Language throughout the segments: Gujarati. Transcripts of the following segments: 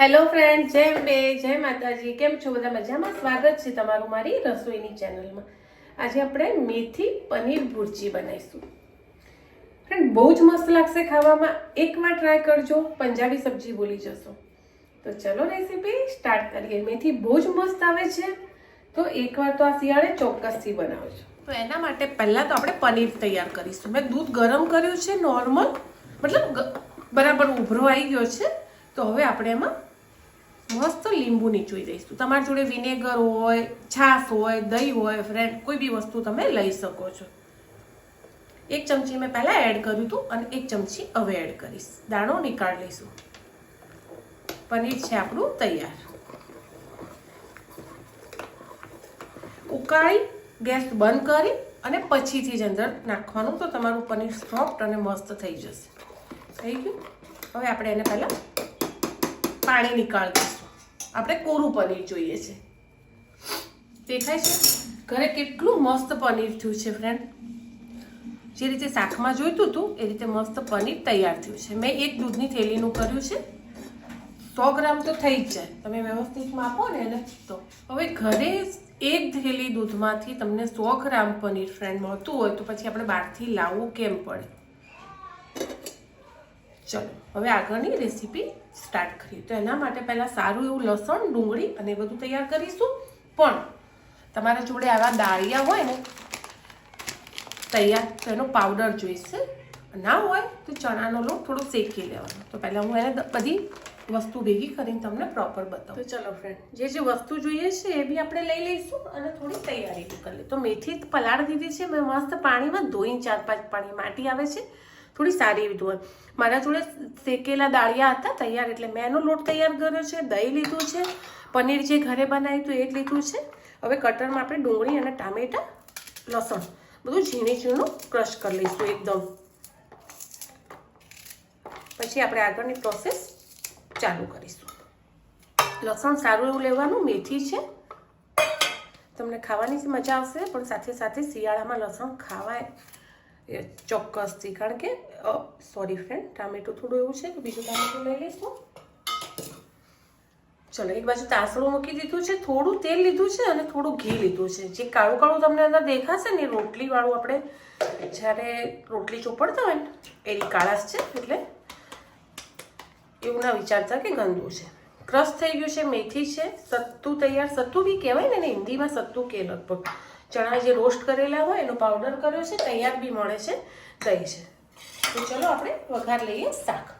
હેલો ફ્રેન્ડ જય બે જય માતાજી. કેમ છો? બધા મજામાં? સ્વાગત છે તમારું મારી રસોઈની ચેનલમાં આજે આપણે મેથી પનીર ભુરજી બનાવીશું. ફ્રેન્ડ બહુ જ મસ્ત લાગશે ખાવામાં. એકવાર ટ્રાય કરજો. પંજાબી સબ્જી ભૂલી જશો. તો ચલો રેસીપી સ્ટાર્ટ કરીએ. મેથી બહુ જ મસ્ત આવે છે. તો એકવાર તો આ શિયાળે ચોક્કસથી બનાવજો. તો એના માટે પહેલાં તો આપણે પનીર તૈયાર કરીશું. મેં દૂધ ગરમ કર્યું છે નોર્મલ મતલબ બરાબર ઉભરો આવી ગયો છે. તો હવે આપણે એમાં મસ્ત લીંબુ નીચોઈ દઈશું તમારી જોડે વિનેગર હોય, છાશ હોય, દહીં હોય ફ્રેન્ડ કોઈ બી વસ્તુ તમે લઈ શકો છો. એક ચમચી મેં પહેલાં એડ કર્યું હતું અને એક ચમચી હવે એડ કરીશ. દાણો નીકાળ લઈશું. પનીર છે આપણું તૈયાર. ઉકાળી, ગેસ બંધ કરી અને પછીથી જ અંદર નાખવાનું તો તમારું પનીર સોફ્ટ અને મસ્ત થઈ જશે. થઈ ગયું? હવે આપણે એને પહેલાં પાણી નીકાળ દઈશું આપણે કોરું પનીર જોઈએ છે. દેખાય છે? ઘરે કેટલું મસ્ત પનીર થયું છે ફ્રેન્ડ જે રીતે શાકમાં જોઈતું હતું, એ રીતે મસ્ત પનીર તૈયાર થયું છે. મેં એક દૂધની થેલીનું કર્યું છે. સો ગ્રામ તો થઈ જ જાય. તમે વ્યવસ્થિત માપો ને એને. તો હવે ઘરે એક થેલી દૂધમાંથી તમને સો ગ્રામ પનીર ફ્રેન્ડ મળતું હોય તો પછી આપણે બહારથી લાવવું કેમ પડે? ચલો, હવે આગળની રેસીપી સ્ટાર્ટ કરીએ. તો એના માટે પહેલાં સારું એવું લસણ, ડુંગળી અને એ બધું તૈયાર કરીશું. પણ તમારા જોડે આવા દાળિયા હોય ને, તૈયાર તો એનો પાવડર જોઈશે. ના હોય તો ચણાનો લોટ થોડો શેકી લેવાનો. તો પહેલાં હું એને બધી વસ્તુ ભેગી કરીને તમને પ્રોપર બતાવું. ચલો ફ્રેન્ડ જે જે વસ્તુ જોઈએ છે એ બી આપણે લઈ લઈશું અને થોડી તૈયારી કરી લઈએ. તો મેથી પલાળ દીધી છે, મેં મસ્ત પાણીમાં ધોઈને ચાર પાંચ પાણી માટી આવે છે. થોડી સારી એવી હોય. મારા જોડે શેકેલા દાળિયા હતા તૈયાર, એટલે મેં એનો લોટ તૈયાર કર્યો છે, દહીં લીધું છે, પનીર જે ઘરે બનાવ્યું હતું એ જ લીધું છે. હવે કટરમાં આપણે ડુંગળી અને ટામેટા, લસણ બધું ઝીણી ઝીણું ક્રશ કરી લઈશું એકદમ. પછી આપણે આગળની પ્રોસેસ ચાલુ કરીશું. લસણ સારું એવું લેવાનું, મેથી છે. તમને ખાવાની મજા આવશે, પણ સાથે સાથે શિયાળામાં લસણ ખાવાય ચોક્કસથી કારણ કે સોરી ફ્રેન્ડ ટામેટું થોડું એવું છે કે બીજું ટામેટું લઈ લઈશું. ચલો, એક બાજુ તાસણું મૂકી દીધું છે, થોડું તેલ લીધું છે અને થોડું ઘી લીધું છે. જે કાળું કાળું તમને અંદર દેખાશે ને રોટલી રોટલીવાળું આપણે જ્યારે રોટલી ચોપડતા હોય ને, એની કાળાશ છે, એટલે એવું ના વિચારતા કે ગંદુ છે. ક્રશ થઈ ગયું છે, મેથી છે, સત્તુ તૈયાર, સત્તુ બી કહેવાય ને હિન્દીમાં સત્તુ કે લગભગ. ચણા જે રોસ્ટ કરેલા હોય, એનો પાવડર કર્યો છે, તૈયાર બી મળે છે, દહીં છે. તો ચલો આપણે વઘાર લઈએ શાક.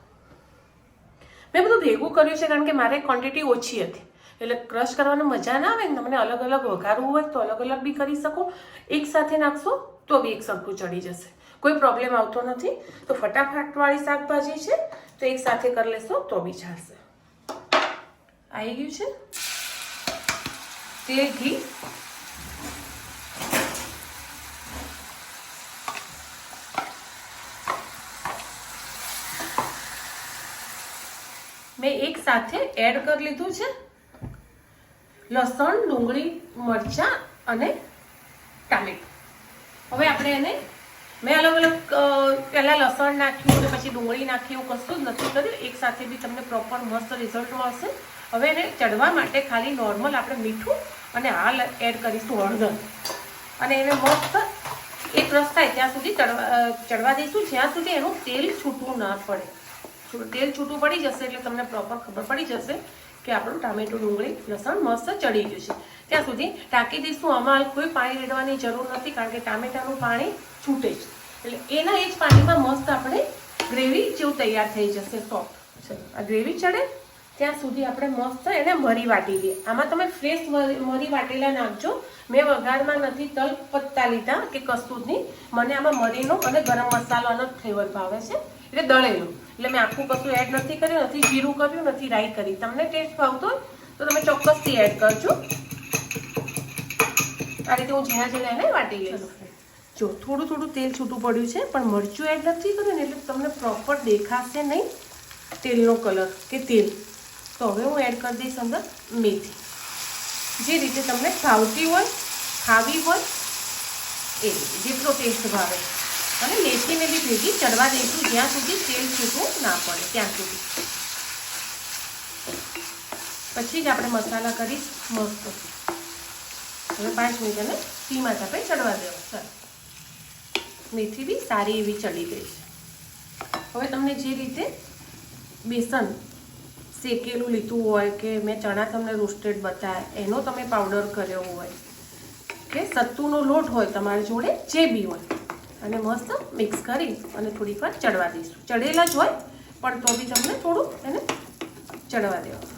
મેં બધું ભેગું કર્યું છે કારણ કે મારે ક્વોન્ટિટી ઓછી હતી. એટલે ક્રશ કરવાની મજા ના આવે ને તમને અલગ અલગ વઘારવું હોય તો અલગ અલગ બી કરી શકો. એક સાથે નાખશો તો બી એક સરખું ચડી જશે. કોઈ પ્રોબ્લેમ આવતો નથી. તો ફટાફટવાળી શાકભાજી છે, તો એક સાથે કરી લેશો તો બી ચાલશે. આવી ગયું છે? તેલ, ઘી. મેં એક સાથે એડ કરી લીધું છે. લસણ, ડુંગળી, મરચાં અને ટામેટું. હવે આપણે એને મેં અલગ અલગ પહેલાં લસણ નાખ્યું, અને પછી ડુંગળી નાખી, એવું કશું જ નથી કર્યું. એક સાથે બી તમને પ્રોપર મસ્ત રિઝલ્ટ મળશે. હવે એને ચડવા માટે ખાલી નોર્મલ આપણે મીઠું અને હાલ એડ કરીશું હળદર. અને એને મસ્ત એક રસ થાય ત્યાં સુધી ચડવા ચડવા દઈશું. જ્યાં સુધી એનું તેલ છૂટવું ના પડે. થોડું તેલ છૂટું પડી જશે એટલે તમને પ્રોપર ખબર પડી જશે કે આપણું ટામેટું ડુંગળી લસણ મસ્ત ચડી ગયું છે. ત્યાં સુધી ટાંકી દઈશું, આમાં કોઈ પાણી રેડવાની જરૂર નથી કારણ કે ટામેટાનું પાણી છૂટે છે એટલે એના એ જ પાણીમાં મસ્ત આપણે ગ્રેવી જેવું તૈયાર થઈ જશે સોફ્ટ ચલો, આ ગ્રેવી ચડે. ત્યાં સુધી આપણે મસ્ત એને મરી વાટી દઈએ. આમાં તમે ફ્રેશ મરી વાટેલા નાખજો. મેં વઘારમાં નથી તલ પત્તા લીધા કે કસ્તુરની મને આમાં મરીનો અને ગરમ મસાલાનો જ ફ્લેવર ભાવે છે. એટલે દળેલું. એટલે મેં આખું કશું એડ નથી કર્યું, નથી જીરું કર્યું, નથી રાઈ કરી. તમને ટેસ્ટ ભાવતો હોય, તો તમે ચોક્કસથી એડ કરજો. આ રીતે હું ઝીણા ઝીણા એને વાટી લઈશ. જો, થોડું થોડું તેલ છૂટું પડ્યું છે, પણ મરચું એડ નથી કર્યું ને એટલે તમને પ્રોપર દેખાશે નહીં તેલનો કલર કે તેલ. તો હવે હું એડ કરી દઈશ અંદર મેથી. જે રીતે તમને ભાવતી હોય, ખાવી હોય, એ જેટલો ટેસ્ટ ભાવે. અને મેથીને બી ભેગી ચડવા દઈશું જ્યાં સુધી તેલ છૂટું ના પડે, ત્યાં સુધી. પછી જ આપણે મસાલા કરીશ મસ્ત. હવે પાંચ મિનિટ એને ધીમા તાપે ચડવા દેવો સર મેથી બી સારી એવી ચડી ગઈ છે. હવે તમને જે રીતે બેસન શેકેલું લીધું હોય કે મેં ચણા તમને રોસ્ટેડ બતાવ્યા, એનો તમે પાવડર કર્યો હોય કે સત્તુનો લોટ હોય તમારી જોડે, જે બી હોય. અને મસ્ત મિક્સ કરી અને થોડીક વાર ચડવા દઈશું. ચડેલા જ હોય, પણ તો બી તમને થોડું એને ચડવા દેવા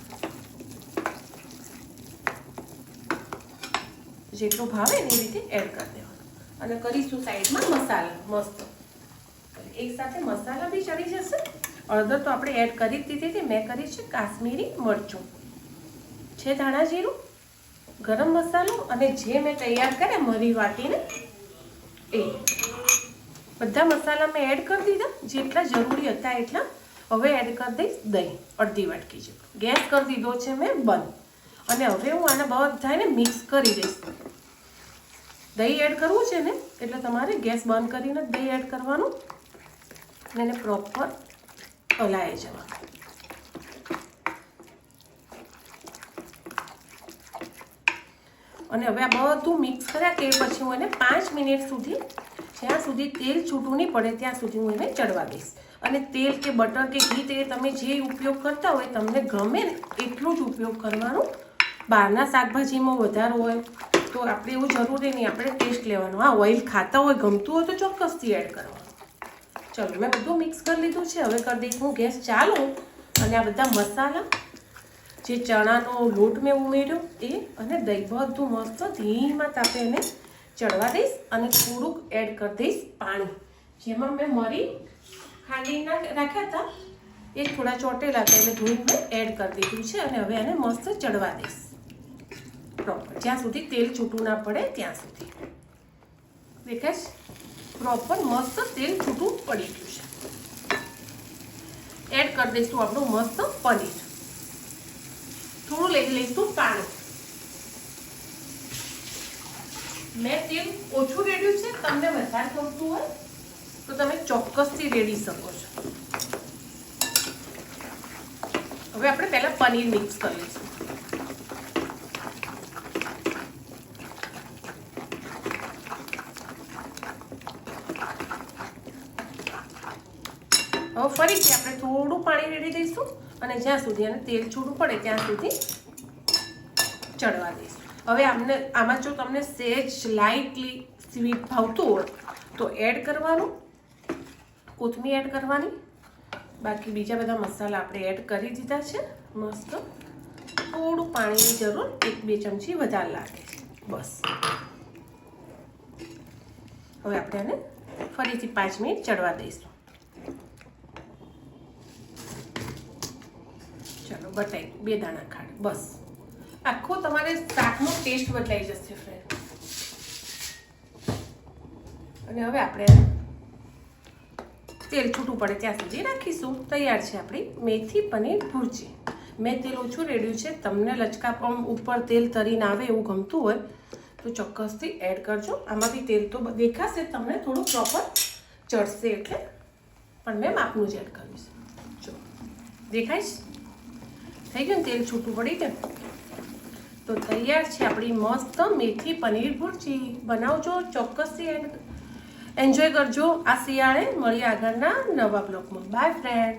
જેટલું ભાવે ને એ રીતે એડ કરી દેવાનું. અને કરીશું સાઈડમાં મસાલા, મસ્ત. એક સાથે મસાલા બી ચડી જશે. અડધર તો આપણે એડ કરી જ દીધી હતી. મેં કરી છે કાશ્મીરી મરચું. છે ધાણા જીરું, ગરમ મસાલો અને જે મેં તૈયાર કર્યા, મરી વાટીને, એ. બધા મસાલા મેં એડ કરી દીધા. જેટલા જરૂરી હતા એટલા હવે એડ કરી દઈશ દહીં. અડધી વાટકી જેટલું. ગેસ કરી દીધો છે મેં બંધ. અને હવે હું આને બધાને મિક્સ કરી દઈશ. દહીં એડ કરવું છે ને, એટલે તમારે ગેસ બંધ કરીને દહીં એડ કરવાનું. અને એને પ્રોપર હલાય જવાનું. અને હવે આ બધું મિક્સ કર્યા તે પછી હું એને પાંચ મિનિટ સુધી જ્યાં સુધી તેલ છૂટું નહીં પડે, ત્યાં સુધી હું એને ચડવા દઈશ. અને તેલ કે બટર કે ઘી તે તમે જે ઉપયોગ કરતા હોય, તમને ગમે એટલું જ ઉપયોગ કરવાનું. બહારના શાકભાજીમાં વધારો હોય, તો આપણે એવું જરૂરી નહીં, આપણે ટેસ્ટ લેવાનું. હા ઓઇલ ખાતા હોય, ગમતું હોય, તો ચોક્કસથી એડ કરવાનું. ચલો, મેં બધું મિક્સ કરી લીધું છે. હવે કરી દઈશ હું ગેસ ચાલુ. અને આ બધા મસાલા, જે ચણાનો લોટ મેં ઉમેર્યો, એ અને દહીં. બધું મસ્ત ધીમા તાપે એને ચડવા દઈશ અને થોડુંક એડ કરી દઈશ પાણી. જેમાં મેં મરી ખાંડીના રાખ્યા હતા. એ થોડા ચોટેલા હતા એટલે ધોઈને મેં એડ કરી દીધું છે અને હવે એને મસ્ત ચડવા દઈશ. પ્રોપર જ્યાં સુધી તેલ છૂટું ના પડે ત્યાં સુધી. દેખાશ પ્રોપર મસ્ત તેલ છૂટું પડી ગયું છે. એડ કરી દઈશું આપણું મસ્ત પનીર. થોડું લઈ લઈશું પાણી. મેં તેલ ઓછું રેડ્યું છે, તમને વધારે ગમતું હોય, તો તમે ચોક્કસથી રેડી શકો છો. હવે આપણે પહેલાં પનીર મિક્સ કરીશું. હવે ફરીથી આપણે થોડું પાણી રેડી દઈશું અને જ્યાં સુધી એને તેલ છૂટું પડે ત્યાં સુધી ચડવા દઈશું. હવે આમને, આમાં જો તમને સેજ લાઇટલી સ્વીટ ભાવતું હોય, તો એડ કરવાનું, કોથમીર એડ કરવાની. બાકી બીજા બધા મસાલા આપણે એડ કરી દીધા છે. મસ્ત થોડું પાણીની જરૂર, એક બે ચમચી વધારે લાગે. બસ. હવે આપણે આને ફરીથી પાંચ મિનિટ ચડવા દઈશું. ચલો બતાવી બે દાણા ખાંડ. બસ. આખો તમારે શાકનો ટેસ્ટ બદલાઈ જશે ફ્રેન્ડ અને હવે આપણે તેલ છૂટું પડે ત્યાં સુધી રાખીશું. તૈયાર છે આપણી મેથી પનીર ભુરજી. મેં તેલ ઓછું રેડ્યું છે. તમને લચકા પણ ઉપર તેલ તરીને આવે એવું ગમતું હોય, તો ચોક્કસથી એડ કરજો. આમાંથી તેલ તો દેખાશે તમને, થોડું પ્રોપર ચડશે એટલે. પણ મેં માપનું જ એડ કર્યું જો, દેખાય થઈ ગયું તેલ છૂટું પડી ગયું? તો તૈયાર છે આપણી મસ્ત મેથી પનીર ભુરજી. બનાવજો ચોક્કસથી એન્જોય કરજો. આ શિયાળે મળીએ આગળના નવા બ્લોગમાં બાય ફ્રેન્ડ